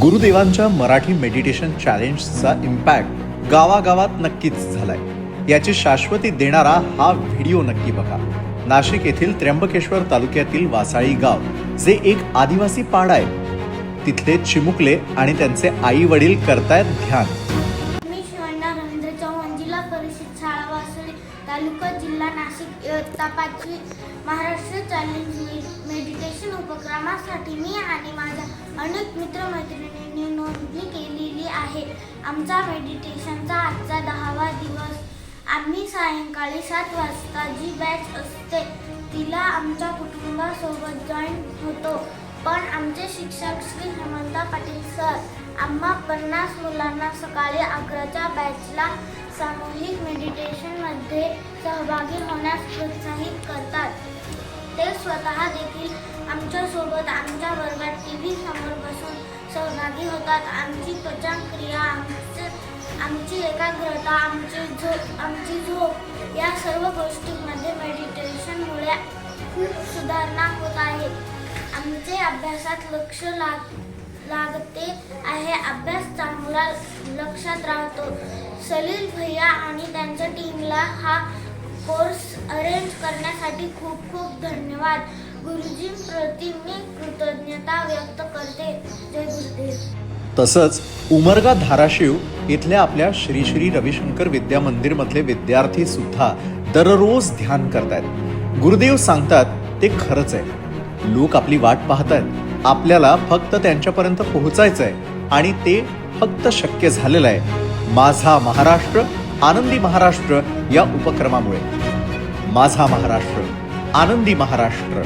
गुरुदेवांच्या Marathi meditation चॅलेंजचा impact गावागावात नक्कीच झालाय. याची शाश्वती देणारा हा व्हिडिओ नक्की बघा. नाशिक येथील त्र्यंबकेश्वर तालुक्यातील वासाळी गाव जे एक आदिवासी पाडा आहे. तिथले चिमुकले आणि त्यांचे आई वडील करतायत ध्यान. मी शिवण्णा रवींद्र चव्हाण जिल्हा परिषद शाळा वासळी तालुका जिल्हा नाशिक इयत्ता पाचवी महाराष्ट्र चॅलेंज मेडिटेशन उपक्रमासाठी मी आणि माझ्या अनेक मित्रमैत्रिणींनी नोंदणी केलेली आहे. आमचा मेडिटेशनचा आजचा दहावा दिवस. आम्ही सायंकाळी सात वाजता जी बॅच असते तिला आमच्या कुटुंबासोबत जॉईन होतो. पण आमचे शिक्षक श्री हेमंता पाटील सर आम्हा पन्नास मुलांना सकाळी अकराच्या बॅचला सामूहिक मेडिटेशनमध्ये सहभागी होण्यास प्रोत्साहित करतात. ते स्वतः देखील सोबत आमच्या वर्गात टी व्ही समोर बसून सहभागी होतात. आमची पचनक्रिया आमचे आमची एकाग्रता आमची झोप आमची झोप या सर्व गोष्टींमध्ये मेडिटेशनमुळे खूप सुधारणा होत आहे. आमचे अभ्यासात लक्ष लाग लागते आहे. अभ्यास चांगला लक्षात राहतो. सलील भैया आणि त्यांच्या टीमला हा कोर्स अरेंज करण्यासाठी खूप खूप धन्यवाद. गुरुजींप्रती मी कृतज्ञता व्यक्त करते. जय गुरुदेव. तसंच उमरगा धाराशिव इथल्या आपल्या श्री श्री रविशंकर विद्या मंदिर मधले विद्यार्थी सुद्धा दररोज ध्यान करतायत. गुरुदेव सांगतात ते खरंच आहे. लोक आपली वाट पाहतायत. आपल्याला फक्त त्यांच्यापर्यंत पोहोचायचं आहे आणि ते फक्त शक्य झालेलं आहे. माझा महाराष्ट्र आनंदी महाराष्ट्र या उपक्रमामुळे. माझा महाराष्ट्र. आनंदी महाराष्ट्र.